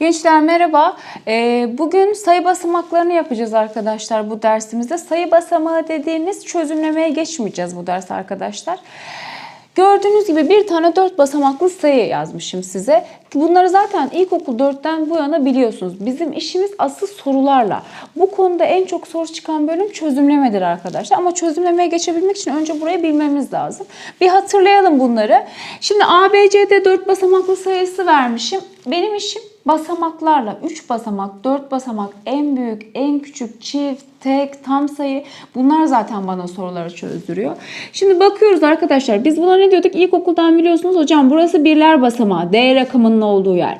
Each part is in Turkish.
Gençler merhaba. Ee, bugün sayı basamaklarını yapacağız arkadaşlar bu dersimizde. Sayı basamağı dediğimiz çözümlemeye geçmeyeceğiz bu ders arkadaşlar. Gördüğünüz gibi bir tane dört basamaklı sayı yazmışım size. Bunları zaten ilkokul 4'ten bu yana biliyorsunuz. Bizim işimiz asıl sorularla. Bu konuda en çok soru çıkan bölüm çözümlemedir arkadaşlar. Ama çözümlemeye geçebilmek için önce burayı bilmemiz lazım. Bir hatırlayalım bunları. Şimdi ABCD 4 basamaklı sayısı vermişim. Benim işim basamaklarla 3 basamak, 4 basamak, en büyük, en küçük, çift, tek, tam sayı bunlar zaten bana soruları çözdürüyor. Şimdi bakıyoruz arkadaşlar biz buna ne diyorduk? İlkokuldan biliyorsunuz hocam burası birler basamağı D rakamının olduğu yer.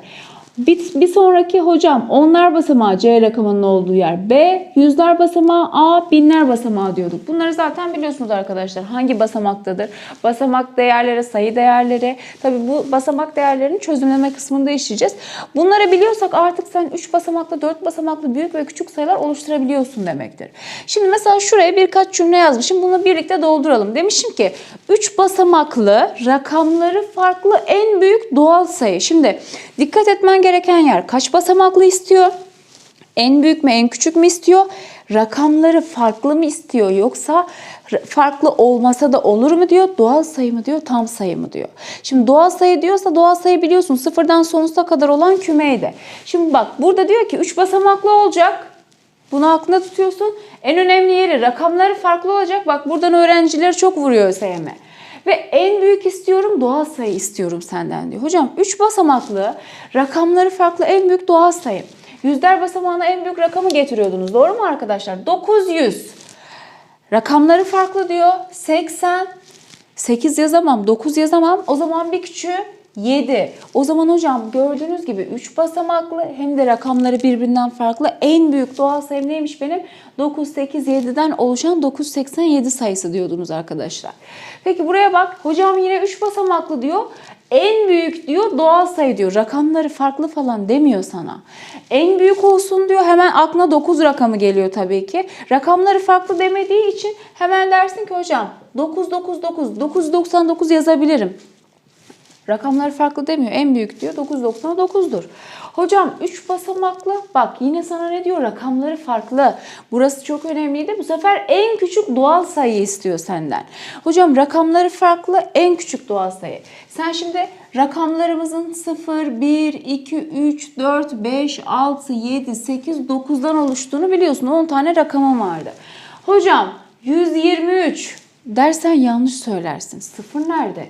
Bir, bir sonraki hocam onlar basamağı C rakamının olduğu yer. B yüzler basamağı A binler basamağı diyorduk. Bunları zaten biliyorsunuz arkadaşlar. Hangi basamaktadır? Basamak değerleri, sayı değerleri. Tabi bu basamak değerlerini çözümleme kısmında işleyeceğiz. Bunları biliyorsak artık sen 3 basamaklı, 4 basamaklı büyük ve küçük sayılar oluşturabiliyorsun demektir. Şimdi mesela şuraya birkaç cümle yazmışım. Bunu birlikte dolduralım. Demişim ki 3 basamaklı rakamları farklı en büyük doğal sayı. Şimdi dikkat etmen gereken yer kaç basamaklı istiyor? En büyük mü en küçük mü istiyor? Rakamları farklı mı istiyor yoksa farklı olmasa da olur mu diyor? Doğal sayı mı diyor? Tam sayı mı diyor? Şimdi doğal sayı diyorsa doğal sayı biliyorsun sıfırdan sonsuza kadar olan kümeydi. Şimdi bak burada diyor ki 3 basamaklı olacak. Bunu aklında tutuyorsun. En önemli yeri rakamları farklı olacak. Bak buradan öğrencileri çok vuruyor ÖSYM. Ve en büyük istiyorum doğal sayı istiyorum senden diyor. Hocam 3 basamaklı rakamları farklı en büyük doğal sayı. Yüzler basamağına en büyük rakamı getiriyordunuz. Doğru mu arkadaşlar? 900. Rakamları farklı diyor. 80. 8 yazamam, 9 yazamam. O zaman bir küçüğü 7. O zaman hocam gördüğünüz gibi 3 basamaklı hem de rakamları birbirinden farklı. En büyük doğal sayım neymiş benim? 9, 8, 7'den oluşan 987 sayısı diyordunuz arkadaşlar. Peki buraya bak. Hocam yine 3 basamaklı diyor. En büyük diyor doğal sayı diyor. Rakamları farklı falan demiyor sana. En büyük olsun diyor. Hemen aklına 9 rakamı geliyor tabii ki. Rakamları farklı demediği için hemen dersin ki hocam 9 9 9 999 yazabilirim. Rakamlar farklı demiyor. En büyük diyor 999'dur. Hocam 3 basamaklı bak yine sana ne diyor rakamları farklı. Burası çok önemliydi. Bu sefer en küçük doğal sayı istiyor senden. Hocam rakamları farklı en küçük doğal sayı. Sen şimdi rakamlarımızın 0, 1, 2, 3, 4, 5, 6, 7, 8, 9'dan oluştuğunu biliyorsun. 10 tane rakamım vardı. Hocam 123 dersen yanlış söylersin. Sıfır nerede?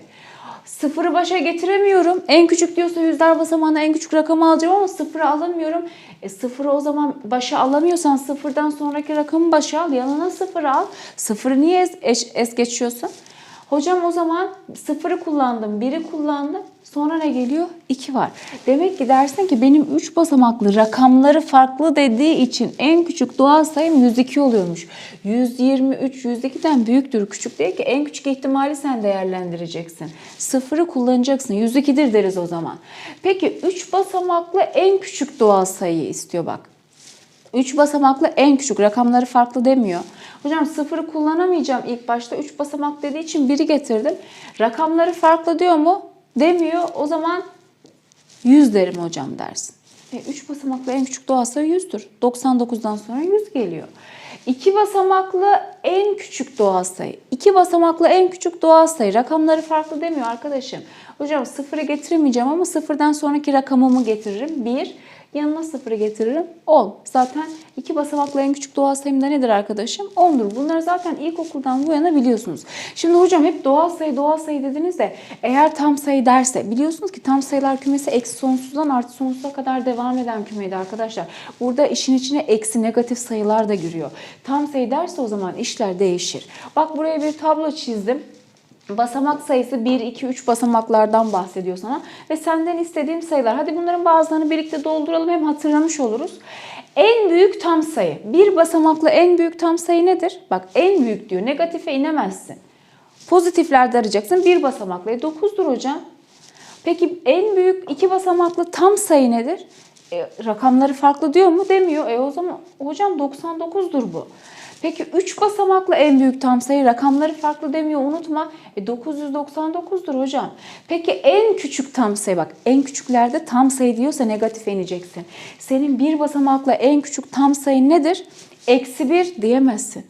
Sıfırı başa getiremiyorum. En küçük diyorsa yüzler basamağına en küçük rakamı alacağım ama sıfırı alamıyorum. E sıfırı o zaman başa alamıyorsan sıfırdan sonraki rakamı başa al. Yanına sıfırı al. Sıfırı niye es, es, es geçiyorsun? Hocam o zaman sıfırı kullandım, biri kullandım. Sonra ne geliyor? 2 var. Demek ki dersin ki benim 3 basamaklı rakamları farklı dediği için en küçük doğal sayım 102 oluyormuş. 123 102'den büyüktür. Küçük değil ki en küçük ihtimali sen değerlendireceksin. Sıfırı kullanacaksın. 102'dir deriz o zaman. Peki 3 basamaklı en küçük doğal sayıyı istiyor bak. 3 basamaklı en küçük rakamları farklı demiyor. Hocam sıfırı kullanamayacağım ilk başta. 3 basamak dediği için biri getirdim. Rakamları farklı diyor mu? Demiyor. O zaman 100 derim hocam dersin. E, 3 basamaklı en küçük doğal sayı 100'dür. 99'dan sonra 100 geliyor. 2 basamaklı en küçük doğal sayı. 2 basamaklı en küçük doğal sayı. Rakamları farklı demiyor arkadaşım. Hocam sıfırı getiremeyeceğim ama sıfırdan sonraki rakamımı getiririm. 1. Yanına sıfırı getiririm. 10. Zaten iki basamaklı en küçük doğal sayım da nedir arkadaşım? 10'dur. Bunları zaten ilkokuldan bu yana biliyorsunuz. Şimdi hocam hep doğal sayı doğal sayı dediniz de eğer tam sayı derse biliyorsunuz ki tam sayılar kümesi eksi sonsuzdan artı sonsuza kadar devam eden kümeydi arkadaşlar. Burada işin içine eksi negatif sayılar da giriyor. Tam sayı derse o zaman işler değişir. Bak buraya bir tablo çizdim. Basamak sayısı 1, 2, 3 basamaklardan bahsediyor sana. Ve senden istediğim sayılar. Hadi bunların bazılarını birlikte dolduralım hem hatırlamış oluruz. En büyük tam sayı. Bir basamaklı en büyük tam sayı nedir? Bak en büyük diyor. Negatife inemezsin. Pozitiflerde arayacaksın. Bir basamaklı. 9'dur hocam. Peki en büyük iki basamaklı tam sayı nedir? E, rakamları farklı diyor mu? Demiyor. E o zaman hocam 99'dur bu. Peki 3 basamaklı en büyük tam sayı rakamları farklı demiyor unutma. E 999'dur hocam. Peki en küçük tam sayı bak en küçüklerde tam sayı diyorsa negatif ineceksin. Senin bir basamakla en küçük tam sayı nedir? Eksi 1 diyemezsin.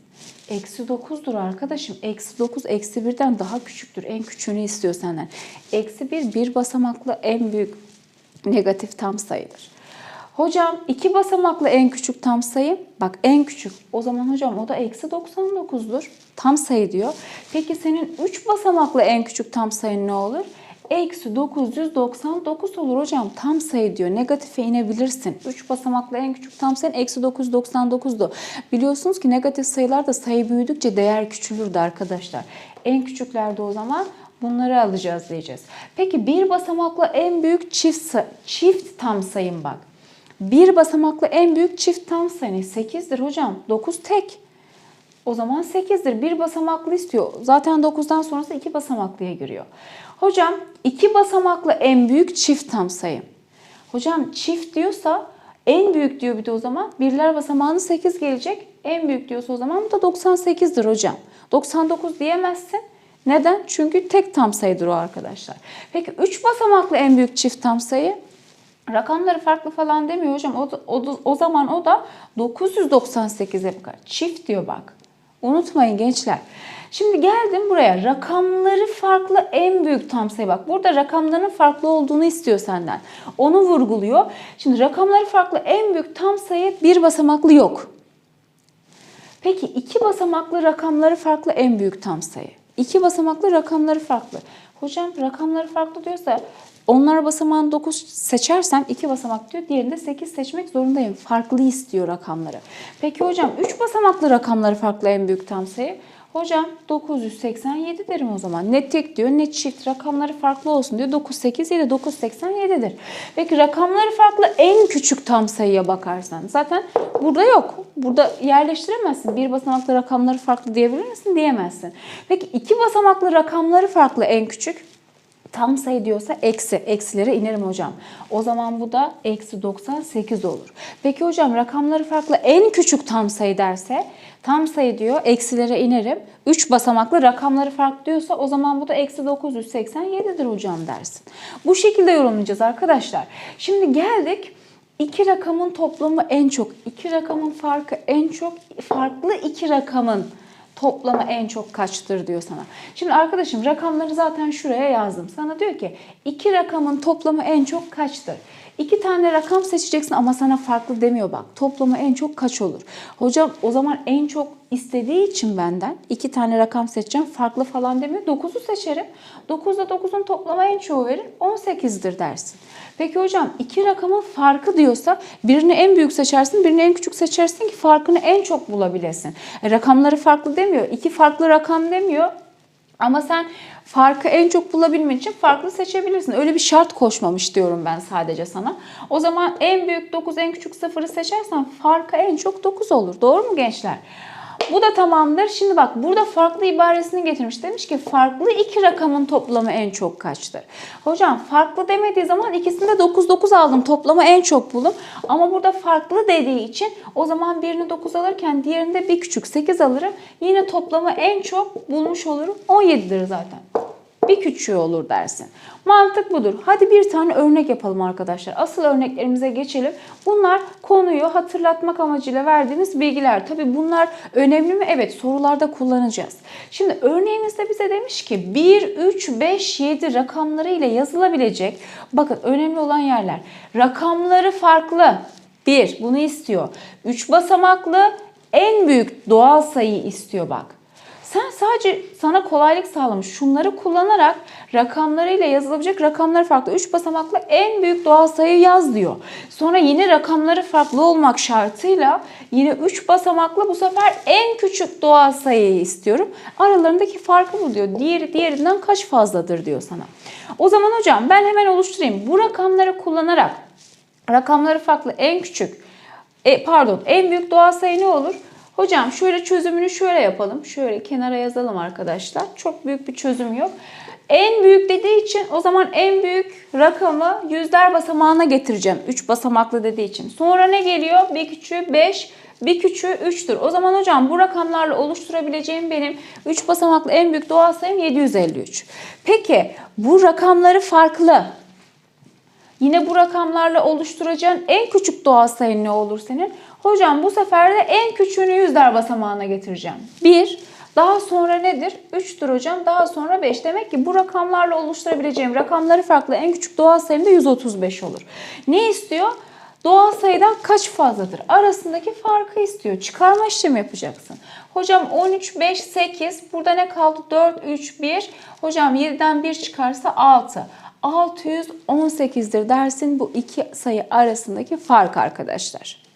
Eksi 9'dur arkadaşım. Eksi 9 eksi 1'den daha küçüktür. En küçüğünü istiyor senden. Eksi 1 bir basamaklı en büyük negatif tam sayıdır. Hocam iki basamaklı en küçük tam sayı. Bak en küçük. O zaman hocam o da eksi 99'dur. Tam sayı diyor. Peki senin 3 basamaklı en küçük tam sayın ne olur? Eksi 999 olur hocam. Tam sayı diyor. Negatife inebilirsin. 3 basamaklı en küçük tam sayın eksi 999'du. Biliyorsunuz ki negatif sayılarda sayı büyüdükçe değer küçülürdü arkadaşlar. En küçüklerde o zaman bunları alacağız diyeceğiz. Peki bir basamaklı en büyük çift, çift tam sayın bak. Bir basamaklı en büyük çift tam sayı 8'dir hocam. 9 tek. O zaman 8'dir. Bir basamaklı istiyor. Zaten 9'dan sonrası iki basamaklıya giriyor. Hocam iki basamaklı en büyük çift tam sayı. Hocam çift diyorsa en büyük diyor bir de o zaman. Birler basamağının 8 gelecek. En büyük diyorsa o zaman bu da 98'dir hocam. 99 diyemezsin. Neden? Çünkü tek tam sayıdır o arkadaşlar. Peki 3 basamaklı en büyük çift tam sayı? Rakamları farklı falan demiyor hocam. O, o, o zaman o da 998'e bakar. Çift diyor bak. Unutmayın gençler. Şimdi geldim buraya. Rakamları farklı en büyük tam sayı bak. Burada rakamların farklı olduğunu istiyor senden. Onu vurguluyor. Şimdi rakamları farklı en büyük tam sayı bir basamaklı yok. Peki iki basamaklı rakamları farklı en büyük tam sayı. İki basamaklı rakamları farklı. Hocam rakamları farklı diyorsa onlar basamağın 9 seçersem iki basamak diyor. Diğerinde 8 seçmek zorundayım. Farklı istiyor rakamları. Peki hocam 3 basamaklı rakamları farklı en büyük tam sayı. Hocam 987 derim o zaman. Ne tek diyor ne çift rakamları farklı olsun diyor. 987 987'dir. Peki rakamları farklı en küçük tam sayıya bakarsan zaten burada yok. Burada yerleştiremezsin. Bir basamaklı rakamları farklı diyebilir misin? Diyemezsin. Peki iki basamaklı rakamları farklı en küçük. Tam sayı diyorsa eksi. Eksilere inerim hocam. O zaman bu da eksi 98 olur. Peki hocam rakamları farklı en küçük tam sayı derse tam sayı diyor eksilere inerim. 3 basamaklı rakamları farklı diyorsa o zaman bu da eksi 987'dir hocam dersin. Bu şekilde yorumlayacağız arkadaşlar. Şimdi geldik İki rakamın toplamı en çok, iki rakamın farkı en çok, farklı iki rakamın toplamı en çok kaçtır diyor sana. Şimdi arkadaşım rakamları zaten şuraya yazdım. Sana diyor ki iki rakamın toplamı en çok kaçtır? İki tane rakam seçeceksin ama sana farklı demiyor bak. Toplamı en çok kaç olur? Hocam o zaman en çok istediği için benden iki tane rakam seçeceğim. Farklı falan demiyor. 9'u seçerim. 9 ile 9'un toplamı en çoğu verir. 18'dir dersin. Peki hocam iki rakamın farkı diyorsa birini en büyük seçersin, birini en küçük seçersin ki farkını en çok bulabilesin. E, rakamları farklı demiyor. iki farklı rakam demiyor. Ama sen farkı en çok bulabilmen için farklı seçebilirsin. Öyle bir şart koşmamış diyorum ben sadece sana. O zaman en büyük 9, en küçük 0'ı seçersen farkı en çok 9 olur. Doğru mu gençler? Bu da tamamdır. Şimdi bak burada farklı ibaresini getirmiş. Demiş ki farklı iki rakamın toplamı en çok kaçtır? Hocam farklı demediği zaman ikisinde 9 9 aldım. Toplamı en çok bulun. Ama burada farklı dediği için o zaman birini 9 alırken diğerinde bir küçük 8 alırım. Yine toplamı en çok bulmuş olurum. 17'dir zaten bir küçüğü olur dersin. Mantık budur. Hadi bir tane örnek yapalım arkadaşlar. Asıl örneklerimize geçelim. Bunlar konuyu hatırlatmak amacıyla verdiğimiz bilgiler. Tabi bunlar önemli mi? Evet sorularda kullanacağız. Şimdi örneğimizde bize demiş ki 1, 3, 5, 7 rakamları ile yazılabilecek. Bakın önemli olan yerler. Rakamları farklı. 1 bunu istiyor. 3 basamaklı en büyük doğal sayıyı istiyor bak. Sen sadece sana kolaylık sağlamış. Şunları kullanarak rakamlarıyla yazılabilecek rakamları farklı. 3 basamaklı en büyük doğal sayı yaz diyor. Sonra yine rakamları farklı olmak şartıyla yine 3 basamaklı bu sefer en küçük doğal sayıyı istiyorum. Aralarındaki farkı bu diyor. Diğeri diğerinden kaç fazladır diyor sana. O zaman hocam ben hemen oluşturayım. Bu rakamları kullanarak rakamları farklı en küçük e, pardon en büyük doğal sayı ne olur? Hocam şöyle çözümünü şöyle yapalım. Şöyle kenara yazalım arkadaşlar. Çok büyük bir çözüm yok. En büyük dediği için o zaman en büyük rakamı yüzler basamağına getireceğim. 3 basamaklı dediği için. Sonra ne geliyor? Bir küçüğü 5, bir küçüğü 3'tür. O zaman hocam bu rakamlarla oluşturabileceğim benim 3 basamaklı en büyük doğal sayım 753. Peki bu rakamları farklı. Yine bu rakamlarla oluşturacağın en küçük doğal sayın ne olur senin? Hocam bu sefer de en küçüğünü yüzler basamağına getireceğim. 1, daha sonra nedir? 3'tür hocam. Daha sonra 5. Demek ki bu rakamlarla oluşturabileceğim rakamları farklı. En küçük doğal sayım da 135 olur. Ne istiyor? Doğal sayıdan kaç fazladır? Arasındaki farkı istiyor. Çıkarma işlemi yapacaksın. Hocam 13, 5, 8. Burada ne kaldı? 4, 3, 1. Hocam 7'den 1 çıkarsa 6. 618'dir dersin bu iki sayı arasındaki fark arkadaşlar.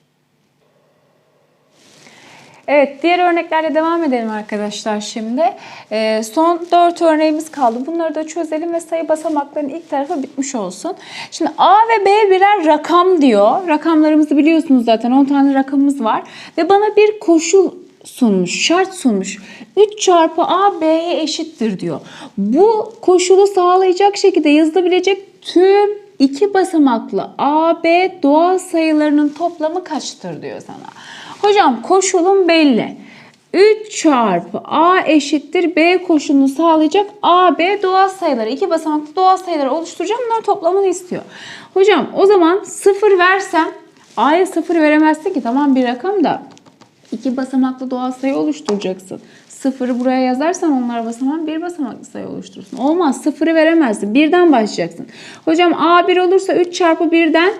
Evet, diğer örneklerle devam edelim arkadaşlar şimdi. Ee, son 4 örneğimiz kaldı. Bunları da çözelim ve sayı basamaklarının ilk tarafı bitmiş olsun. Şimdi A ve B birer rakam diyor. Rakamlarımızı biliyorsunuz zaten 10 tane rakamımız var. Ve bana bir koşul sunmuş, şart sunmuş. 3 çarpı A B'ye eşittir diyor. Bu koşulu sağlayacak şekilde yazılabilecek tüm iki basamaklı A, B doğal sayılarının toplamı kaçtır diyor sana. Hocam koşulum belli. 3 çarpı A eşittir B koşulunu sağlayacak A, B doğal sayıları. iki basamaklı doğal sayıları oluşturacağım. Bunların toplamını istiyor. Hocam o zaman 0 versem A'ya 0 veremezsin ki tamam bir rakam da iki basamaklı doğal sayı oluşturacaksın. Sıfırı buraya yazarsan onlar basamak bir basamaklı sayı oluşturursun. Olmaz sıfırı veremezsin. Birden başlayacaksın. Hocam A 1 olursa 3 çarpı 1'den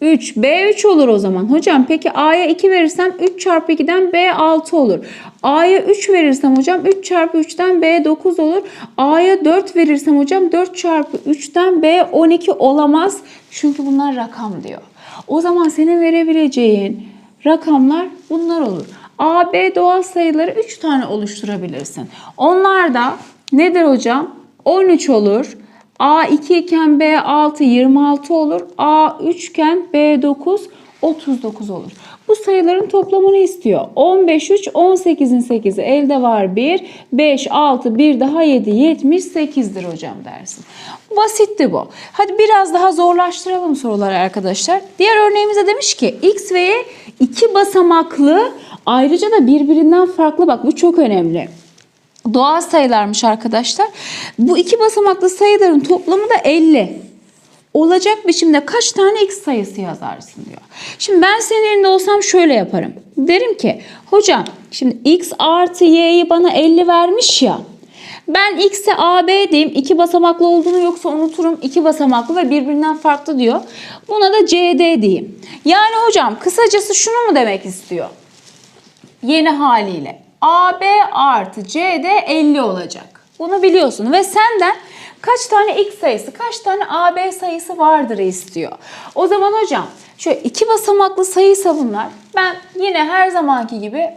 3. B 3 olur o zaman. Hocam peki A'ya 2 verirsem 3 çarpı 2'den B 6 olur. A'ya 3 verirsem hocam 3 çarpı 3'ten B 9 olur. A'ya 4 verirsem hocam 4 çarpı 3'ten B 12 olamaz. Çünkü bunlar rakam diyor. O zaman senin verebileceğin rakamlar bunlar olur. A, B doğal sayıları 3 tane oluşturabilirsin. Onlar da nedir hocam? 13 olur. A 2 iken B 6 26 olur. A 3 iken B 9 39 olur. Bu sayıların toplamını istiyor. 15 3 18'in 8'i elde var 1. 5 6 1 daha 7 78'dir hocam dersin. Basitti bu. Hadi biraz daha zorlaştıralım soruları arkadaşlar. Diğer örneğimizde demiş ki x ve y iki basamaklı ayrıca da birbirinden farklı bak bu çok önemli doğal sayılarmış arkadaşlar. Bu iki basamaklı sayıların toplamı da 50. Olacak biçimde kaç tane x sayısı yazarsın diyor. Şimdi ben senin yerinde olsam şöyle yaparım. Derim ki hocam şimdi x artı y'yi bana 50 vermiş ya. Ben x'e AB diyeyim. iki basamaklı olduğunu yoksa unuturum. iki basamaklı ve birbirinden farklı diyor. Buna da CD diyeyim. Yani hocam kısacası şunu mu demek istiyor? Yeni haliyle. AB artı CD 50 olacak. Bunu biliyorsun ve senden kaç tane x sayısı, kaç tane AB sayısı vardır istiyor. O zaman hocam şöyle iki basamaklı sayıysa bunlar ben yine her zamanki gibi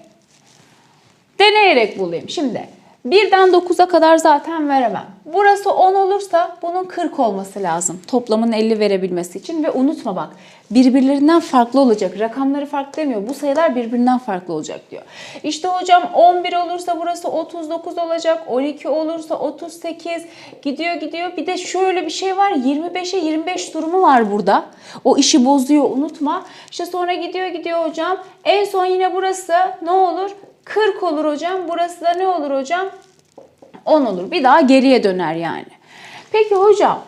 deneyerek bulayım. Şimdi Birden 9'a kadar zaten veremem. Burası 10 olursa bunun 40 olması lazım. Toplamın 50 verebilmesi için ve unutma bak birbirlerinden farklı olacak. Rakamları farklı demiyor. Bu sayılar birbirinden farklı olacak diyor. İşte hocam 11 olursa burası 39 olacak. 12 olursa 38 gidiyor gidiyor. Bir de şöyle bir şey var. 25'e 25 durumu var burada. O işi bozuyor unutma. İşte sonra gidiyor gidiyor hocam. En son yine burası ne olur? 40 olur hocam. Burası da ne olur hocam? 10 olur. Bir daha geriye döner yani. Peki hocam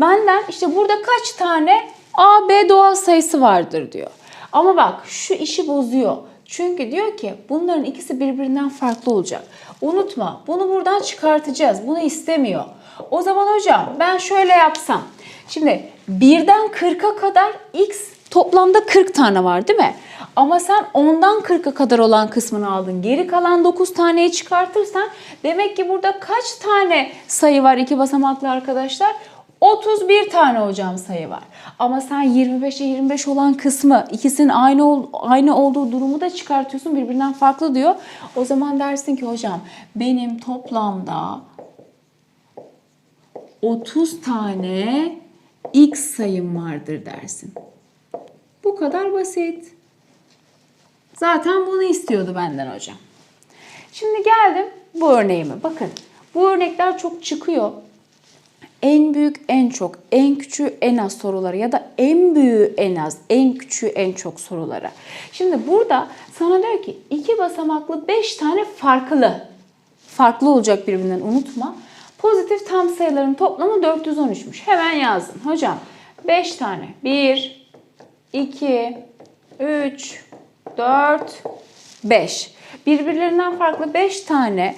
benden işte burada kaç tane A, B doğal sayısı vardır diyor. Ama bak şu işi bozuyor. Çünkü diyor ki bunların ikisi birbirinden farklı olacak. Unutma bunu buradan çıkartacağız. Bunu istemiyor. O zaman hocam ben şöyle yapsam. Şimdi birden 40'a kadar x toplamda 40 tane var değil mi? Ama sen 10'dan 40'a kadar olan kısmını aldın. Geri kalan 9 taneyi çıkartırsan demek ki burada kaç tane sayı var iki basamaklı arkadaşlar? 31 tane hocam sayı var. Ama sen 25'e 25 olan kısmı ikisinin aynı aynı olduğu durumu da çıkartıyorsun. Birbirinden farklı diyor. O zaman dersin ki hocam benim toplamda 30 tane x sayım vardır dersin. Bu kadar basit. Zaten bunu istiyordu benden hocam. Şimdi geldim bu örneğime. Bakın bu örnekler çok çıkıyor. en büyük en çok, en küçüğü en az soruları ya da en büyüğü en az, en küçüğü en çok soruları. Şimdi burada sana diyor ki iki basamaklı 5 tane farklı farklı olacak birbirinden unutma. Pozitif tam sayıların toplamı 413'müş. Hemen yazdım. Hocam 5 tane. 1, 2, 3, 4, 5. Birbirlerinden farklı 5 tane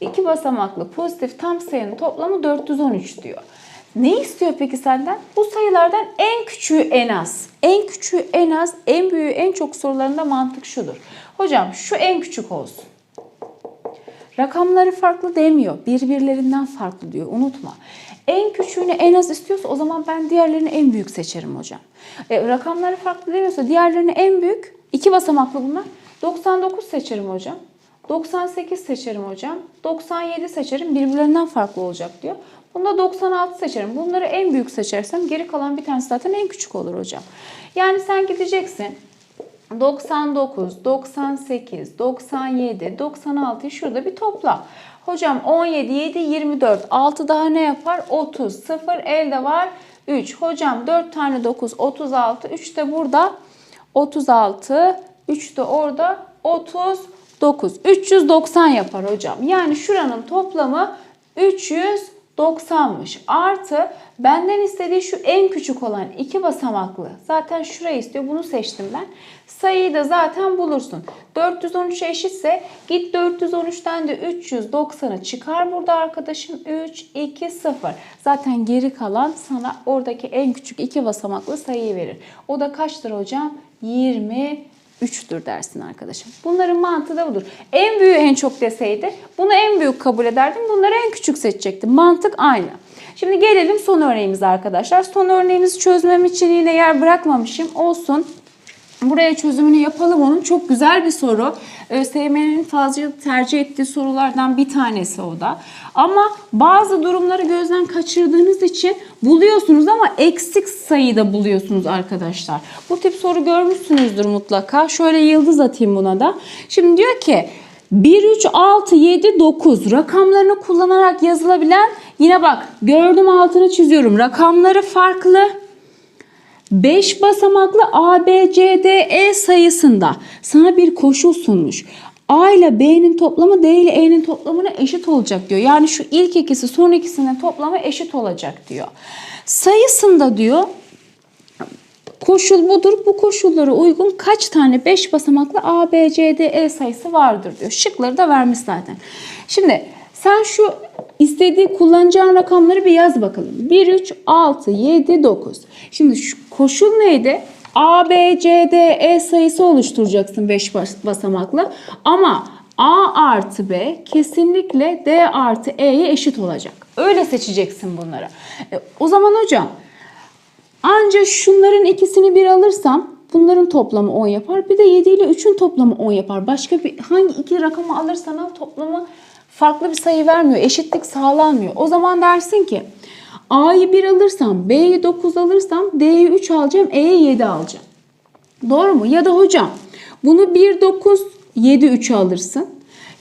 iki basamaklı pozitif tam sayının toplamı 413 diyor. Ne istiyor peki senden? Bu sayılardan en küçüğü en az. En küçüğü en az, en büyüğü en çok sorularında mantık şudur. Hocam şu en küçük olsun. Rakamları farklı demiyor. Birbirlerinden farklı diyor. Unutma. En küçüğünü en az istiyorsa o zaman ben diğerlerini en büyük seçerim hocam. E, rakamları farklı demiyorsa diğerlerini en büyük. iki basamaklı bunlar. 99 seçerim hocam. 98 seçerim hocam. 97 seçerim. Birbirlerinden farklı olacak diyor. Bunda 96 seçerim. Bunları en büyük seçersem geri kalan bir tanesi zaten en küçük olur hocam. Yani sen gideceksin. 99, 98, 97, 96'yı şurada bir topla. Hocam 17, 7, 24. 6 daha ne yapar? 30. 0 elde var. 3. Hocam 4 tane 9, 36. 3 de burada. 36. 3 de orada. 39. 390 yapar hocam. Yani şuranın toplamı 390'mış. Artı benden istediği şu en küçük olan iki basamaklı. Zaten şurayı istiyor. Bunu seçtim ben. Sayıyı da zaten bulursun. 413 eşitse git 413'ten de 390'ı çıkar burada arkadaşım. 3, 2, 0. Zaten geri kalan sana oradaki en küçük iki basamaklı sayıyı verir. O da kaçtır hocam? 20 3'tür dersin arkadaşım. Bunların mantığı da budur. En büyüğü en çok deseydi bunu en büyük kabul ederdim. Bunları en küçük seçecektim. Mantık aynı. Şimdi gelelim son örneğimize arkadaşlar. Son örneğimizi çözmem için yine yer bırakmamışım. Olsun. Buraya çözümünü yapalım onun. Çok güzel bir soru. ÖSYM'nin fazla tercih ettiği sorulardan bir tanesi o da. Ama bazı durumları gözden kaçırdığınız için buluyorsunuz ama eksik sayıda buluyorsunuz arkadaşlar. Bu tip soru görmüşsünüzdür mutlaka. Şöyle yıldız atayım buna da. Şimdi diyor ki 1, 3, 6, 7, 9 rakamlarını kullanarak yazılabilen yine bak gördüm altını çiziyorum. Rakamları farklı. 5 basamaklı A, E sayısında sana bir koşul sunmuş. A ile B'nin toplamı D ile E'nin toplamına eşit olacak diyor. Yani şu ilk ikisi son ikisinin toplamı eşit olacak diyor. Sayısında diyor koşul budur. Bu koşullara uygun kaç tane 5 basamaklı A, E sayısı vardır diyor. Şıkları da vermiş zaten. Şimdi sen şu istediği kullanacağın rakamları bir yaz bakalım. 1, 3, 6, 7, 9. Şimdi şu koşul neydi? A, B, C, D, E sayısı oluşturacaksın 5 basamaklı. Ama A artı B kesinlikle D artı E'ye eşit olacak. Öyle seçeceksin bunları. E, o zaman hocam ancak şunların ikisini bir alırsam bunların toplamı 10 yapar. Bir de 7 ile 3'ün toplamı 10 yapar. Başka bir hangi iki rakamı alırsan al toplamı farklı bir sayı vermiyor. Eşitlik sağlanmıyor. O zaman dersin ki A'yı 1 alırsam, B'yi 9 alırsam D'yi 3 alacağım, E'yi 7 alacağım. Doğru mu? Ya da hocam bunu 1, 9, 7, 3 alırsın.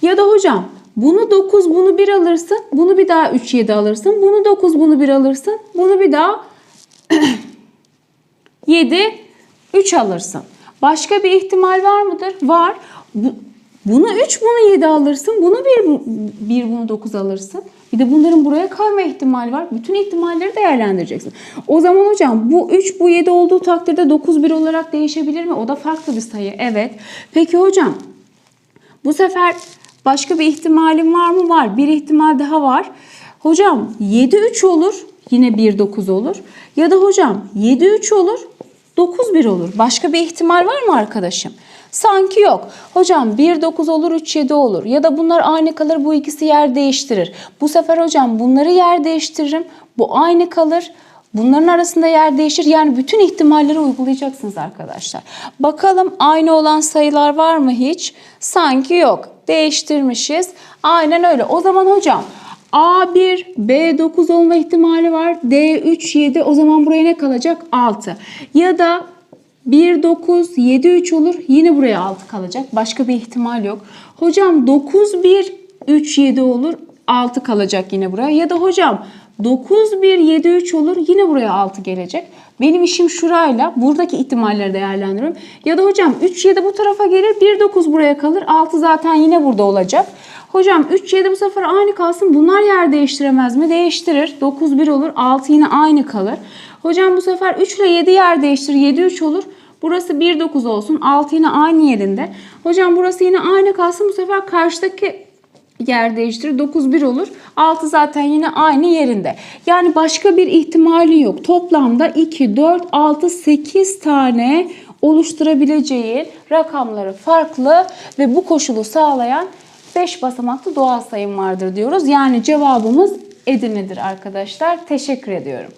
Ya da hocam bunu 9, bunu 1 alırsın. Bunu bir daha 3, 7 alırsın. Bunu 9, bunu 1 alırsın. Bunu bir daha 7, 3 alırsın. Başka bir ihtimal var mıdır? Var. Bu, bunu 3, bunu 7 alırsın. Bunu 1, 1 bunu 9 alırsın. Bir de bunların buraya kalma ihtimali var. Bütün ihtimalleri değerlendireceksin. O zaman hocam bu 3, bu 7 olduğu takdirde 9, 1 olarak değişebilir mi? O da farklı bir sayı. Evet. Peki hocam bu sefer başka bir ihtimalim var mı? Var. Bir ihtimal daha var. Hocam 7, 3 olur. Yine 1, 9 olur. Ya da hocam 7, 3 olur. 9, 1 olur. Başka bir ihtimal var mı arkadaşım? Sanki yok. Hocam 1 9 olur 3 7 olur. Ya da bunlar aynı kalır bu ikisi yer değiştirir. Bu sefer hocam bunları yer değiştiririm. Bu aynı kalır. Bunların arasında yer değişir. Yani bütün ihtimalleri uygulayacaksınız arkadaşlar. Bakalım aynı olan sayılar var mı hiç? Sanki yok. Değiştirmişiz. Aynen öyle. O zaman hocam A1, B9 olma ihtimali var. D3, 7 o zaman buraya ne kalacak? 6. Ya da 1, 9, 7, 3 olur. Yine buraya 6 kalacak. Başka bir ihtimal yok. Hocam 9, 1, 3, 7 olur. 6 kalacak yine buraya. Ya da hocam 9, 1, 7, 3 olur. Yine buraya 6 gelecek. Benim işim şurayla buradaki ihtimalleri değerlendiriyorum. Ya da hocam 3, 7 bu tarafa gelir. 1, 9 buraya kalır. 6 zaten yine burada olacak. Hocam 3, 7 bu sefer aynı kalsın. Bunlar yer değiştiremez mi? Değiştirir. 9, 1 olur. 6 yine aynı kalır. Hocam bu sefer 3 ile 7 yer değiştirir. 7, 3 olur. Burası 1, 9 olsun. 6 yine aynı yerinde. Hocam burası yine aynı kalsın. Bu sefer karşıdaki yer değiştirir. 9 1 olur. 6 zaten yine aynı yerinde. Yani başka bir ihtimali yok. Toplamda 2 4 6 8 tane oluşturabileceği rakamları farklı ve bu koşulu sağlayan 5 basamaklı doğal sayım vardır diyoruz. Yani cevabımız Edirne'dir arkadaşlar. Teşekkür ediyorum.